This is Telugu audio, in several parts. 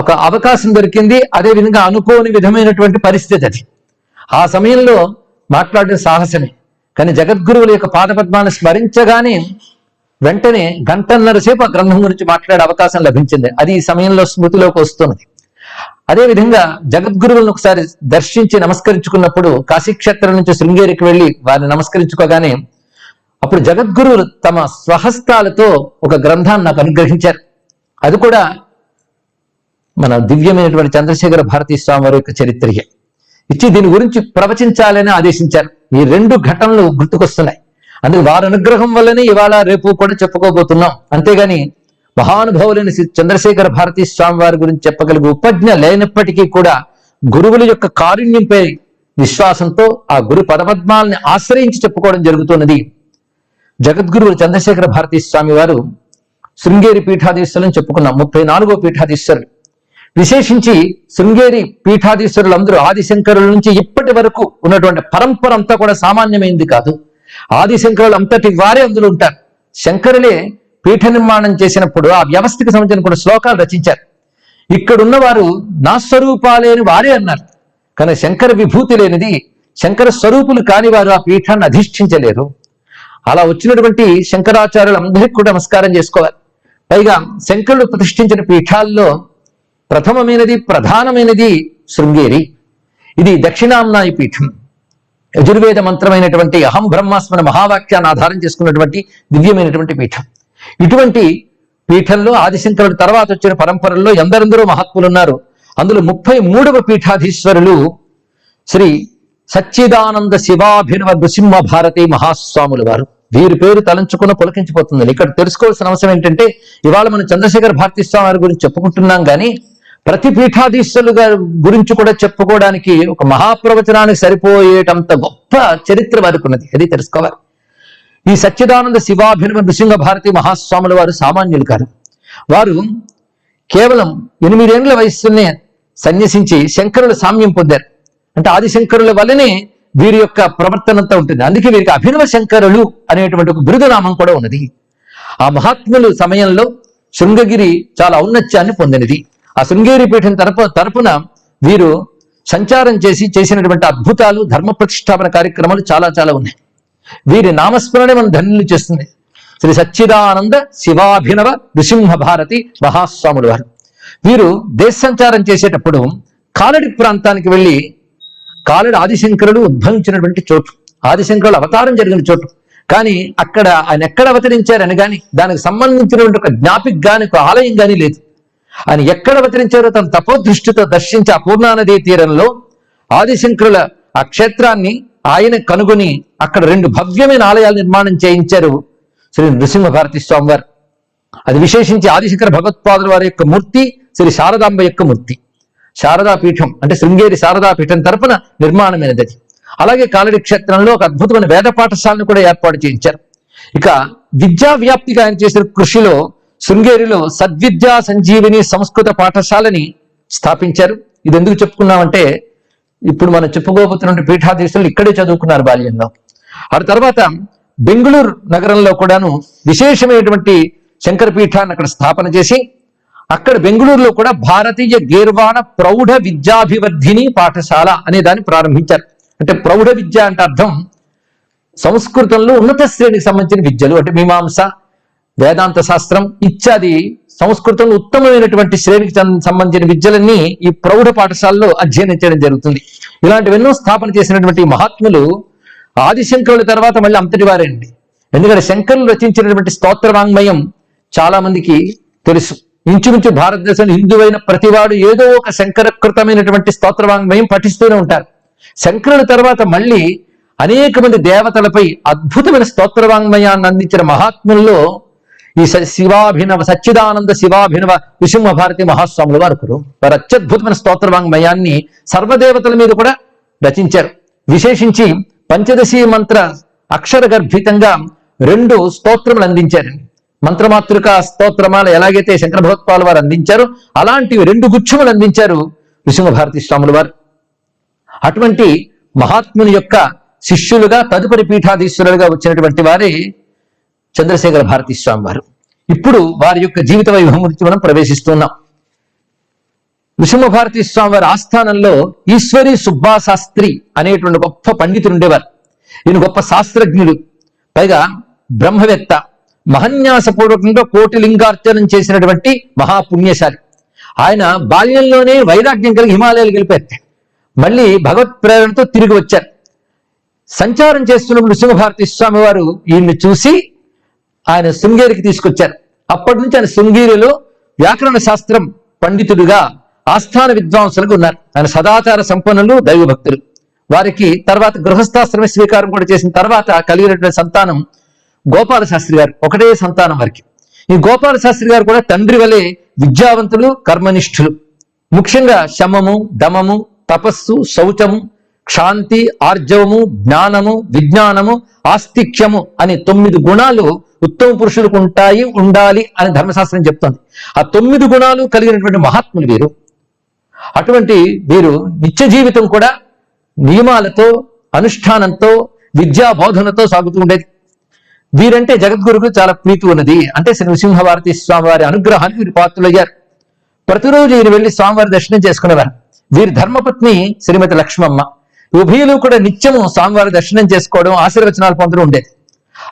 ఒక అవకాశం దొరికింది. అదే విధంగా అనుకోని విధమైనటువంటి పరిస్థితి అది. ఆ సమయంలో మాట్లాడే సాహసమే. కానీ జగద్గురువుల యొక్క పాదపద్మాన్ని స్మరించగానే వెంటనే గంటన్నర సేపు ఆ గ్రంథం గురించి మాట్లాడే అవకాశం లభించింది. అది ఈ సమయంలో స్మృతిలోకి వస్తున్నది. అదే విధంగా జగద్గురువులను ఒకసారి దర్శించి నమస్కరించుకున్నప్పుడు కాశీక్షేత్రం నుంచి శృంగేరికి వెళ్ళి వారిని నమస్కరించుకోగానే అప్పుడు జగద్గురువులు తమ స్వహస్తాలతో ఒక గ్రంథాన్ని నాకు అనుగ్రహించారు. అది కూడా మన దివ్యమైనటువంటి చంద్రశేఖర భారతీ స్వామి వారి యొక్క చరిత్రయే. ఇచ్చి దీని గురించి ప్రవచించాలని ఆదేశించారు. ఈ రెండు ఘటనలు గుర్తుకొస్తున్నాయి. అందుకు వారి అనుగ్రహం వల్లనే ఇవాళ రేపు కూడా చెప్పుకోబోతున్నాం. అంతేగాని మహానుభావులైన శ్రీ చంద్రశేఖర భారతీ స్వామి వారి గురించి చెప్పగలిగే ఉపజ్ఞ లేనప్పటికీ కూడా గురువుల యొక్క కారుణ్యంపై విశ్వాసంతో ఆ గురు పదపద్మాలని ఆశ్రయించి చెప్పుకోవడం జరుగుతున్నది. జగద్గురువులు చంద్రశేఖర భారతీ స్వామి వారు శృంగేరి పీఠాధీశ్వరులను చెప్పుకున్నాం ముప్పై నాలుగో పీఠాధీశ్వరులు. విశేషించి శృంగేరి పీఠాధీశ్వరులందరూ ఆదిశంకరుల నుంచి ఇప్పటి వరకు ఉన్నటువంటి పరంపర అంతా కూడా సామాన్యమైంది కాదు. ఆదిశంకరులు అంతటి వారే అందులో ఉంటారు. శంకరులే పీఠ నిర్మాణం చేసినప్పుడు ఆ వ్యవస్థకి సంబంధించిన కొన్ని శ్లోకాలు రచించారు. ఇక్కడున్న వారు నా స్వరూపాలేని వారే అన్నారు. కానీ శంకర విభూతి లేనిది శంకర స్వరూపులు కాని వారు ఆ పీఠాన్ని అధిష్ఠించలేరు. అలా వచ్చినటువంటి శంకరాచార్యులు అందరికీ కూడా నమస్కారం చేసుకోవాలి. పైగా శంకరుడు ప్రతిష్ఠించిన పీఠాల్లో ప్రథమమైనది ప్రధానమైనది శృంగేరి. ఇది దక్షిణాంనాయి పీఠం. యజుర్వేద మంత్రమైనటువంటి అహం బ్రహ్మాస్మన మహావాక్యాన్ని ఆధారం చేసుకున్నటువంటి దివ్యమైనటువంటి పీఠం. ఇటువంటి పీఠంలో ఆదిశంకరుడు తర్వాత వచ్చిన పరంపరల్లో ఎందరెందరో మహాత్ములు ఉన్నారు అందులో ముప్పై మూడవ పీఠాధీశ్వరులు శ్రీ సచ్చిదానంద శివాభినవ నృసింహ భారతి మహాస్వాముల వారు. వీరి పేరు తలంచుకున్న పులకించిపోతుంది ఇక్కడ తెలుసుకోవాల్సిన అవసరం ఏంటంటే ఇవాళ మనం చంద్రశేఖర్ భారతీ స్వామి వారి గురించి చెప్పుకుంటున్నాం కానీ ప్రతి పీఠాధీశులు గురించి కూడా చెప్పుకోవడానికి ఒక మహాప్రవచనానికి సరిపోయేటంత గొప్ప చరిత్ర వారికి ఉన్నది. అది తెలుసుకోవాలి. ఈ సచ్చిదానంద శివాభినవ నృసింహ భారతి మహాస్వాముల వారు సామాన్యులు కాదు. వారు కేవలం ఎనిమిదేండ్ల వయస్సునే సన్యసించి శంకరుల సామ్యం పొందారు. అంటే ఆదిశంకరుల వల్లనే వీరి యొక్క ప్రవర్తన అంతా ఉంటుంది. అందుకే వీరికి అభినవ శంకరులు అనేటువంటి ఒక బిరుదునామం కూడా ఉన్నది. ఆ మహాత్ములు సమయంలో శృంగగిరి చాలా ఔన్నత్యాన్ని పొందినది. ఆ శృంగేరి పీఠం తరపు తరపున వీరు సంచారం చేసి చేసినటువంటి అద్భుతాలు ధర్మ ప్రతిష్టాపన కార్యక్రమాలు చాలా చాలా ఉన్నాయి. వీరి నామస్మరణే మనం ధన్యులు చేస్తుంది. శ్రీ సచ్చిదానంద శివాభినవ నృసింహ భారతి మహాస్వాములు వారు. వీరు దేశ సంచారం చేసేటప్పుడు కాలడి ప్రాంతానికి వెళ్ళి కాలడి ఆదిశంకరుడు ఉద్భవించినటువంటి చోటు. ఆదిశంకరుడు అవతారం జరిగిన చోటు. కానీ అక్కడ ఆయన ఎక్కడ అవతరించారని గాని దానికి సంబంధించినటువంటి ఒక జ్ఞాపిక గాని ఒక ఆలయం గాని లేదు. ఆయన ఎక్కడ అవతరించారో తన తపోదృష్టితో దర్శించి అపూర్ణానదీ తీరంలో ఆదిశంకరుల ఆ క్షేత్రాన్ని ఆయన కనుగొని అక్కడ రెండు భవ్యమైన ఆలయాలు నిర్మాణం చేయించారు శ్రీ నృసింహ భారతి స్వామివారు. అది విశేషించి ఆదిశంకర భగవత్పాదుల వారి యొక్క మూర్తి శ్రీ శారదాంబ యొక్క మూర్తి. శారదా పీఠం అంటే శృంగేరి శారదా పీఠం తరపున నిర్మాణమైనది అది అలాగే కాలడి క్షేత్రంలో ఒక అద్భుతమైన వేద పాఠశాలను కూడా ఏర్పాటు చేయించారు. ఇక విద్యా వ్యాప్తిగా ఆయన చేసిన కృషిలో శృంగేరిలో సద్విద్యా సంజీవిని సంస్కృత పాఠశాలని స్థాపించారు. ఇది ఎందుకు చెప్పుకున్నామంటే ఇప్పుడు మనం చెప్పుకోబోతున్న పీఠాధీశులు ఇక్కడే చదువుకున్నారు బాల్యంలో. ఆ తర్వాత బెంగళూరు నగరంలో కూడాను విశేషమైనటువంటి శంకర పీఠాన్ని అక్కడ స్థాపన చేసి అక్కడ బెంగళూరులో కూడా భారతీయ గీర్వాణ ప్రౌఢ విద్యాభివర్ధిని పాఠశాల అనే దాన్ని ప్రారంభించారు. అంటే ప్రౌఢ విద్య అంటే అర్థం సంస్కృతంలో ఉన్నత శ్రేణికి సంబంధించిన విద్యలు అంటే మీమాంస వేదాంత శాస్త్రం ఇత్యాది సంస్కృతంలో ఉత్తమమైనటువంటి శ్రేణికి సంబంధించిన విద్యలన్నీ ఈ ప్రౌఢ పాఠశాలలో అధ్యయనం చేయడం జరుగుతుంది. ఇలాంటివెన్నో స్థాపన చేసినటువంటి మహాత్ములు ఆదిశంకరుల తర్వాత మళ్ళీ అంతటి వారండి. ఎందుకంటే శంకరులు రచించినటువంటి స్తోత్ర వాంగ్మయం చాలా మందికి తెలుసు. ఇంచుమించు భారతదేశంలో హిందువైన ప్రతివాడు ఏదో ఒక శంకరకృతమైనటువంటి స్తోత్ర వాంగ్మయం పఠిస్తూనే ఉంటారు. శంకరుల తర్వాత మళ్ళీ అనేక మంది దేవతలపై అద్భుతమైన స్తోత్ర వాంగ్మయాన్ని అందించిన మహాత్ముల్లో ఈ శివాభినవ సచ్చిదానంద శివాభినవ విసింహ భారతి మహాస్వాముల వారు ఒకరు. వారు అత్యద్భుతమైన స్తోత్ర వాంగ్మయాన్ని సర్వదేవతల మీద కూడా రచించారు. విశేషించి పంచదశి మంత్ర అక్షర గర్భితంగా రెండు స్తోత్రములు అందించారు. మంత్రమాతృక స్తోత్రమాలు ఎలాగైతే శంకర భగవత్పాల్ వారు అందించారు అలాంటివి రెండు గుచ్ఛములు అందించారు విసింహ స్వాములు వారు. అటువంటి మహాత్ముని యొక్క శిష్యులుగా తదుపరి పీఠాధీశ్వరులుగా వచ్చినటువంటి వారే చంద్రశేఖర భారతీ స్వామి వారు ఇప్పుడు వారి యొక్క జీవిత వైభవం గురించి మనం ప్రవేశిస్తున్నాం. నృసింహభారతి స్వామి వారి ఆస్థానంలో ఈశ్వరి సుబ్బాశాస్త్రి అనేటువంటి గొప్ప పండితులు ఉండేవారు. ఈయన గొప్ప శాస్త్రజ్ఞుడు పైగా బ్రహ్మవేత్త మహన్యాసపూర్వకంగా కోటి లింగార్చనం చేసినటువంటి మహాపుణ్యశాలి. ఆయన బాల్యంలోనే వైరాగ్యం కలిగి హిమాలయాలకు వెళ్ళిపోయారు. మళ్ళీ భగవత్ ప్రేరణతో తిరిగి వచ్చారు. సంచారం చేస్తున్నప్పుడు నృసింహభారతి స్వామి వారు ఈయన్ని చూసి ఆయన శృంగేరికి తీసుకొచ్చారు. అప్పటి నుంచి ఆయన శృంగేరిలో వ్యాకరణ శాస్త్రం పండితుడిగా ఆస్థాన విద్వాంసులకు ఉన్నారు. ఆయన సదాచార సంపన్నులు దైవభక్తులు. వారికి తర్వాత గృహస్థాశ్రమ స్వీకారం కూడా చేసిన తర్వాత కలిగినటువంటి సంతానం గోపాల శాస్త్రి గారు ఒకటే సంతానం వారికి. ఈ గోపాల శాస్త్రి గారు కూడా తండ్రి వలె విద్యావంతులు కర్మనిష్ఠులు. ముఖ్యంగా శమము దమము తపస్సు శౌచము క్షాంతి ఆర్జవము జ్ఞానము విజ్ఞానము ఆస్తిక్యము అనే తొమ్మిది గుణాలు ఉత్తమ పురుషులకు ఉంటాయి ఉండాలి అని ధర్మశాస్త్రం చెప్తోంది. ఆ తొమ్మిది గుణాలు కలిగినటువంటి మహాత్ములు వీరు. అటువంటి వీరు నిత్య జీవితం కూడా నియమాలతో అనుష్ఠానంతో విద్యా బోధనతో సాగుతూ ఉండేది. వీరంటే జగద్గురుకు చాలా ప్రీతి ఉన్నది. అంటే శ్రీ నృసింహభారతి స్వామివారి అనుగ్రహానికి వీరు పాత్రులయ్యారు. ప్రతిరోజు వీరు వెళ్ళి స్వామివారి దర్శనం చేసుకునేవారు. వీరి ధర్మపత్ని శ్రీమతి లక్ష్మమ్మ. ఉభయలు కూడా నిత్యము స్వామివారి దర్శనం చేసుకోవడం ఆశీర్వచనాలు పొందడం ఉండేది.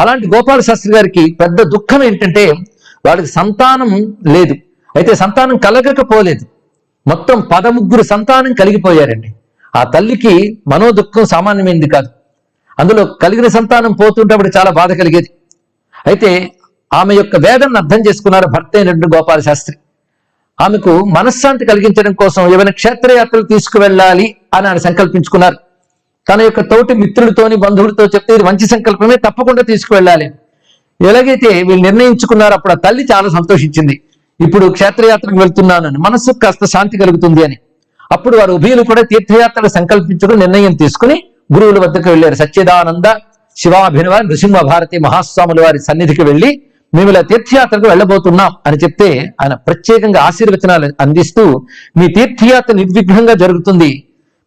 అలాంటి గోపాల శాస్త్రి గారికి పెద్ద దుఃఖం ఏంటంటే వాడికి సంతానం లేదు. అయితే సంతానం కలగకపోలేదు. మొత్తం పదముగ్గురు సంతానం కలిగిపోయారండి. ఆ తల్లికి మనోదుఖం సామాన్యమైంది కాదు. అందులో కలిగిన సంతానం పోతుంటే అప్పుడు చాలా బాధ కలిగేది. అయితే ఆమె యొక్క వేదనను అర్థం చేసుకున్నారు భర్త అయినటువంటి గోపాల శాస్త్రి. ఆమెకు మనశ్శాంతి కలిగించడం కోసం ఏమైనా క్షేత్రయాత్రలు తీసుకువెళ్ళాలి అని ఆయన సంకల్పించుకున్నారు. తన యొక్క తోటి మిత్రులతోని బంధువులతో చెప్తే ఇది మంచి సంకల్పమే తప్పకుండా తీసుకువెళ్ళాలి. ఎలాగైతే వీళ్ళు నిర్ణయించుకున్నారో అప్పుడు ఆ తల్లి చాలా సంతోషించింది. ఇప్పుడు క్షేత్రయాత్రకు వెళ్తున్నానని మనస్సుకు కాస్త శాంతి కలుగుతుంది అని. అప్పుడు వారు ఉభయులు కూడా తీర్థయాత్రలు సంకల్పించుకుని నిర్ణయం తీసుకుని గురువుల వద్దకు వెళ్ళారు. సచ్చిదానంద శివాభినవ నృసింహ భారతి మహాస్వాముల వారి సన్నిధికి వెళ్ళి మేము ఇలా తీర్థయాత్రకు వెళ్ళబోతున్నాం అని చెప్తే ఆయన ప్రత్యేకంగా ఆశీర్వచనాలు అందిస్తూ మీ తీర్థయాత్ర నిర్విఘ్నంగా జరుగుతుంది.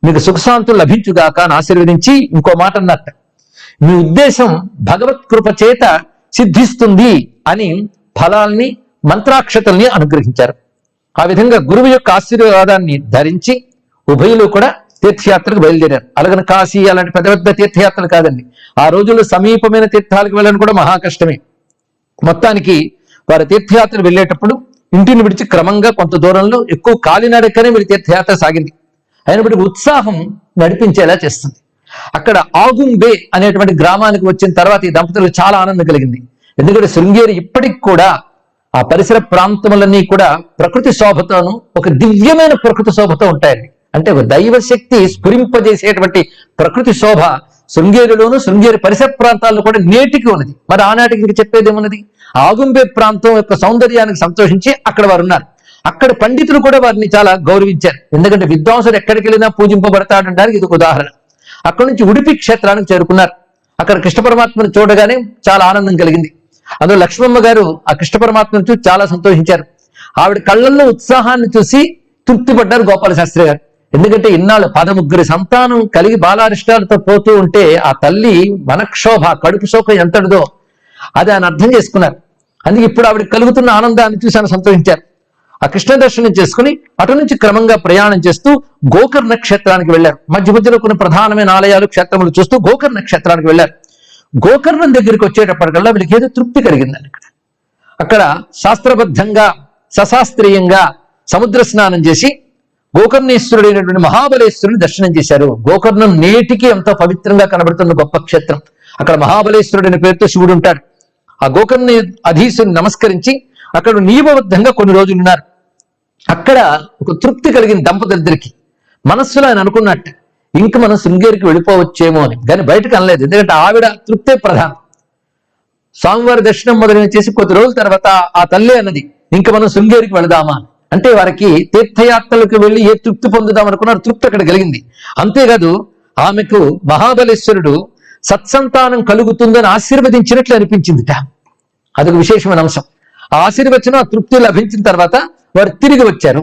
మీకు సుఖశాంతులు లభించుగాక అని ఆశీర్వదించి ఇంకో మాట అన్నట్ట. మీ ఉద్దేశం భగవత్ కృప చేత సిద్ధిస్తుంది అని ఫలాల్ని మంత్రాక్షతల్ని అనుగ్రహించారు. ఆ విధంగా గురువు యొక్క ఆశీర్వాదాన్ని ధరించి ఉభయులు కూడా తీర్థయాత్రకు బయలుదేరారు. అలాగని కాశీ అలాంటి పెద్ద పెద్ద తీర్థయాత్రలు కాదండి. ఆ రోజుల్లో సమీపమైన తీర్థాలకు వెళ్ళడం కూడా మహా కష్టమే. మొత్తానికి వారు తీర్థయాత్ర వెళ్ళేటప్పుడు ఇంటిని విడిచి క్రమంగా కొంత దూరంలో ఎక్కువ కాలినడకనే వీరి తీర్థయాత్ర సాగింది. అయినప్పటికీ ఉత్సాహం నడిపించేలా చేస్తుంది. అక్కడ ఆగుంబే అనేటువంటి గ్రామానికి వచ్చిన తర్వాత ఈ దంపతులకు చాలా ఆనందం కలిగింది. ఎందుకంటే శృంగేరి ఇప్పటికి కూడా ఆ పరిసర ప్రాంతములన్నీ కూడా ప్రకృతి శోభతోను ఒక దివ్యమైన ప్రకృతి శోభతో ఉంటాయండి. అంటే ఒక దైవ శక్తి స్ఫురింపజేసేటువంటి ప్రకృతి శోభ శృంగేరిలోను శృంగేరి పరిసర ప్రాంతాల్లో కూడా నేటికి ఉన్నది. మరి ఆనాటికి ఇంక చెప్పేది ఏమున్నది? ఆగుంబే ప్రాంతం యొక్క సౌందర్యానికి సంతోషించి అక్కడ వారు ఉన్నారు. అక్కడ పండితులు కూడా వారిని చాలా గౌరవించారు. ఎందుకంటే విద్వాంసుడు ఎక్కడికి వెళ్ళినా పూజింపబడతాడంటానికి ఇది ఒక ఉదాహరణ. అక్కడి నుంచి ఉడిపి క్షేత్రానికి చేరుకున్నారు. అక్కడ కృష్ణ పరమాత్మను చూడగానే చాలా ఆనందం కలిగింది. అందులో లక్ష్మమ్మ గారు ఆ కృష్ణ పరమాత్మను చూసి చాలా సంతోషించారు. ఆవిడ కళ్ళల్లో ఉత్సాహాన్ని చూసి తృప్తిపడ్డారు గోపాల శాస్త్రి గారు. ఎందుకంటే ఇన్నాళ్ళు పదముగ్గురి సంతానం కలిగి బాలారిష్టాలతో పోతూ ఉంటే ఆ తల్లి మనక్షోభ కడుపు శోకం ఎంతటిదో అది ఆయన అర్థం చేసుకున్నారు. అందుకే ఇప్పుడు ఆవిడ కలుగుతున్న ఆనందాన్ని చూసి ఆయన సంతోషించారు. ఆ కృష్ణ దర్శనం చేసుకుని అటు నుంచి క్రమంగా ప్రయాణం చేస్తూ గోకర్ణ క్షేత్రానికి వెళ్ళారు. మధ్య మధ్యలో కొన్ని ప్రధానమైన ఆలయాలు క్షేత్రములు చూస్తూ గోకర్ణ క్షేత్రానికి వెళ్ళారు. గోకర్ణం దగ్గరికి వచ్చేటప్పటికల్లా వీళ్ళకి ఏదో తృప్తి కలిగిందండి అక్కడ. అక్కడ శాస్త్రబద్ధంగా సశాస్త్రీయంగా సముద్ర స్నానం చేసి గోకర్ణేశ్వరుడైనటువంటి మహాబలేశ్వరుని దర్శనం చేశారు. గోకర్ణం నేటికి ఎంతో పవిత్రంగా కనబడుతున్న గొప్ప క్షేత్రం. అక్కడ మహాబలేశ్వరుడైన పేరుతో శివుడు ఉంటాడు. ఆ గోకర్ణ అధీశుని నమస్కరించి అక్కడ నియమబద్ధంగా కొన్ని రోజులు ఉన్నారు. అక్కడ ఒక తృప్తి కలిగిన దంపతులిద్దరికి మనస్సులో ఆయన అనుకున్నట్టు ఇంక మనం శృంగేరికి వెళ్ళిపోవచ్చేమో అని. కానీ బయటకు అనలేదు. ఎందుకంటే ఆవిడ తృప్తే ప్రధానం. స్వామివారి దర్శనం మొదలైన చేసి కొద్ది రోజుల తర్వాత ఆ తల్లి అన్నది ఇంక మనం శృంగేరికి వెళదామా? అంటే వారికి తీర్థయాత్రలకు వెళ్ళి ఏ తృప్తి పొందుదాం అనుకున్నారు తృప్తి అక్కడ కలిగింది. అంతేకాదు ఆమెకు మహాబలేశ్వరుడు సత్సంతానం కలుగుతుందని ఆశీర్వదించినట్లు అనిపించిందిట. అదొక విశేషమైన అంశం. ఆశీర్వచనం ఆ తృప్తి లభించిన తర్వాత వారు తిరిగి వచ్చారు.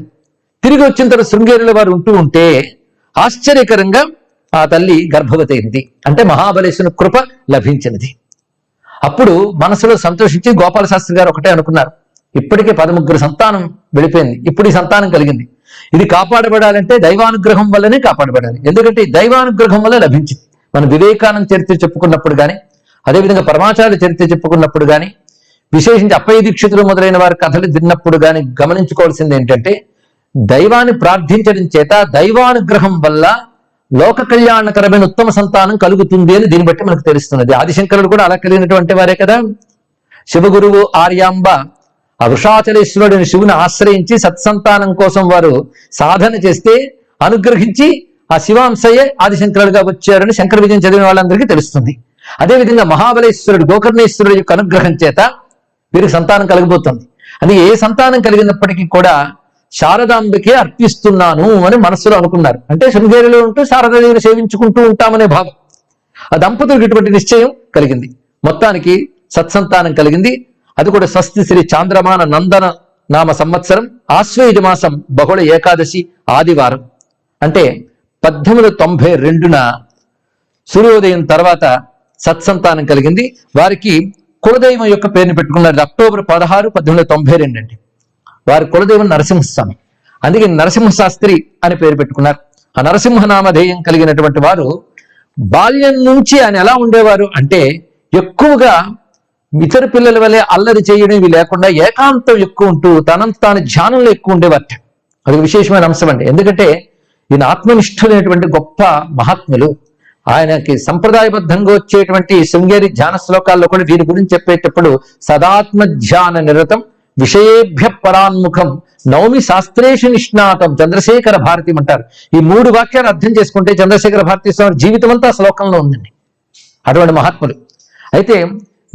తిరిగి వచ్చిన తర్వాత శృంగేరిలో వారు ఉంటూ ఉంటే ఆశ్చర్యకరంగా ఆ తల్లి గర్భవతి అయింది. అంటే మహాబలేశ్వరుని కృప లభించినది. అప్పుడు మనసులో సంతోషించి గోపాల శాస్త్రి గారు ఒకటే అనుకున్నారు. ఇప్పటికే పదముగ్గురు సంతానం వెళ్ళిపోయింది. ఇప్పుడు ఈ సంతానం కలిగింది. ఇది కాపాడబడాలంటే దైవానుగ్రహం వల్లనే కాపాడబడాలి. ఎందుకంటే దైవానుగ్రహం వల్ల లభించింది. మన వివేకానంద చరిత్ర చెప్పుకున్నప్పుడు కానీ అదేవిధంగా పరమాచార్య చరిత్ర చెప్పుకున్నప్పుడు కానీ విశేషించి అప్పయ్య దీక్షితులు మొదలైన వారి కథలు విన్నప్పుడు కానీ గమనించుకోవాల్సింది ఏంటంటే దైవాన్ని ప్రార్థించడం చేత దైవానుగ్రహం వల్ల లోక కళ్యాణకరమైన ఉత్తమ సంతానం కలుగుతుంది అని దీన్ని బట్టి మనకు తెలుస్తున్నది. ఆదిశంకరుడు కూడా అలా కలిగినటువంటి వారే కదా. శివగురువు ఆర్యాంబ ఆ వృషాచలేశ్వరుడిని శివుని ఆశ్రయించి సత్సంతానం కోసం వారు సాధన చేస్తే అనుగ్రహించి ఆ శివాంశయే ఆదిశంకరుడుగా వచ్చారని శంకర విజయం చదివిన వాళ్ళందరికీ తెలుస్తుంది. అదేవిధంగా మహాబలేశ్వరుడు గోకర్ణేశ్వరుడు యొక్క అనుగ్రహం చేత వీరికి సంతానం కలగబోతుంది. అది ఏ సంతానం కలిగినప్పటికీ కూడా శారదాంబకే అర్పిస్తున్నాను అని మనస్సులో అనుకున్నారు. అంటే శృంగేరిలో ఉంటూ శారదాదేవిని సేవించుకుంటూ ఉంటామనే భావం. ఆ దంపతులకు ఇటువంటి నిశ్చయం కలిగింది. మొత్తానికి సత్సంతానం కలిగింది. అది కూడా స్వస్తి శ్రీ చాంద్రమాన నందన నామ సంవత్సరం ఆశ్వేయుజ మాసం బహుళ ఏకాదశి ఆదివారం. అంటే పద్దెనిమిది తొంభై రెండున సూర్యోదయం తర్వాత సత్సంతానం కలిగింది. వారికి కులదైవం యొక్క పేరుని పెట్టుకున్నారు అక్టోబర్ పదహారు పద్దెనిమిది తొంభై రెండు అండి. వారి కులదైవం నరసింహస్వామి. అందుకే నరసింహ శాస్త్రి అని పేరు పెట్టుకున్నారు. ఆ నరసింహనామధేయం కలిగినటువంటి వారు బాల్యం నుంచి ఆయన ఎలా ఉండేవారు అంటే ఎక్కువగా ఇతర పిల్లల వలె అల్లరి చేయడం ఇవి లేకుండా ఏకాంతం ఎక్కువ ఉంటూ తనంత తాను ధ్యానంలో ఎక్కువ ఉండేవారట. అది విశేషమైన అంశం అండి. ఎందుకంటే ఈయన ఆత్మనిష్ఠులైనటువంటి గొప్ప మహాత్ములు. ఆయనకి సంప్రదాయబద్ధంగా వచ్చేటువంటి శృంగేరి ధ్యాన శ్లోకాల్లో కూడా దీని గురించి చెప్పేటప్పుడు సదాత్మ ధ్యాన నిరతం విషయేభ్య పరాన్ముఖం నవమి శాస్త్రేషు నిష్ణాతం చంద్రశేఖర భారతి అంటారు. ఈ మూడు వాక్యాలు అర్థం చేసుకుంటే చంద్రశేఖర భారతి స్వామి జీవితం అంతా శ్లోకంలో ఉందండి. అటువంటి మహాత్ములు. అయితే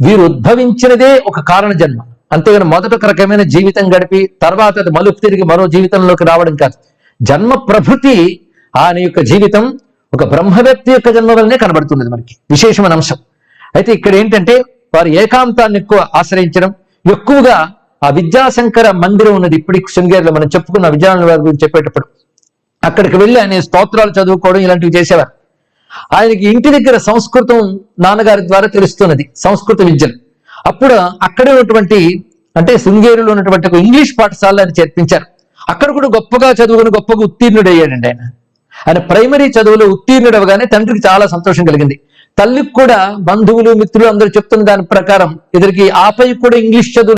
వీరు ఉద్భవించినదే ఒక కారణ జన్మ. అంతేగాని మొదట ఒక రకమైన జీవితం గడిపి తర్వాత అది మలుపు తిరిగి మరో జీవితంలోకి రావడం కాదు. జన్మ ప్రభృతి ఆయన యొక్క జీవితం ఒక బ్రహ్మవ్యక్తి యొక్క జన్మ వల్లనే కనబడుతున్నది మనకి. విశేషమైన అంశం. అయితే ఇక్కడ ఏంటంటే వారు ఏకాంతాన్ని ఎక్కువ ఆశ్రయించడం ఎక్కువగా ఆ విద్యాశంకర మందిరం ఉన్నది. ఇప్పటికి శృంగేరిలో మనం చెప్పుకున్న విజయనగరం వారి గురించి చెప్పేటప్పుడు. అక్కడికి వెళ్ళి ఆయన స్తోత్రాలు చదువుకోవడం ఇలాంటివి చేసేవారు. ఆయనకి ఇంటి దగ్గర సంస్కృతం నాన్నగారి ద్వారా తెలుస్తున్నది సంస్కృత విద్యను. అప్పుడు అక్కడే ఉన్నటువంటి అంటే శృంగేరిలో ఉన్నటువంటి ఒక ఇంగ్లీష్ పాఠశాల అని చేర్పించారు. అక్కడ కూడా గొప్పగా చదువుకుని గొప్పగా ఉత్తీర్ణుడయ్యాడండి ఆయన. ఆయన ప్రైమరీ చదువులో ఉత్తీర్ణుడవగానే తండ్రికి చాలా సంతోషం కలిగింది. తల్లికి కూడా బంధువులు మిత్రులు అందరూ చెప్తున్న దాని ప్రకారం ఇద్దరికి ఆపై కూడా ఇంగ్లీష్ చదువు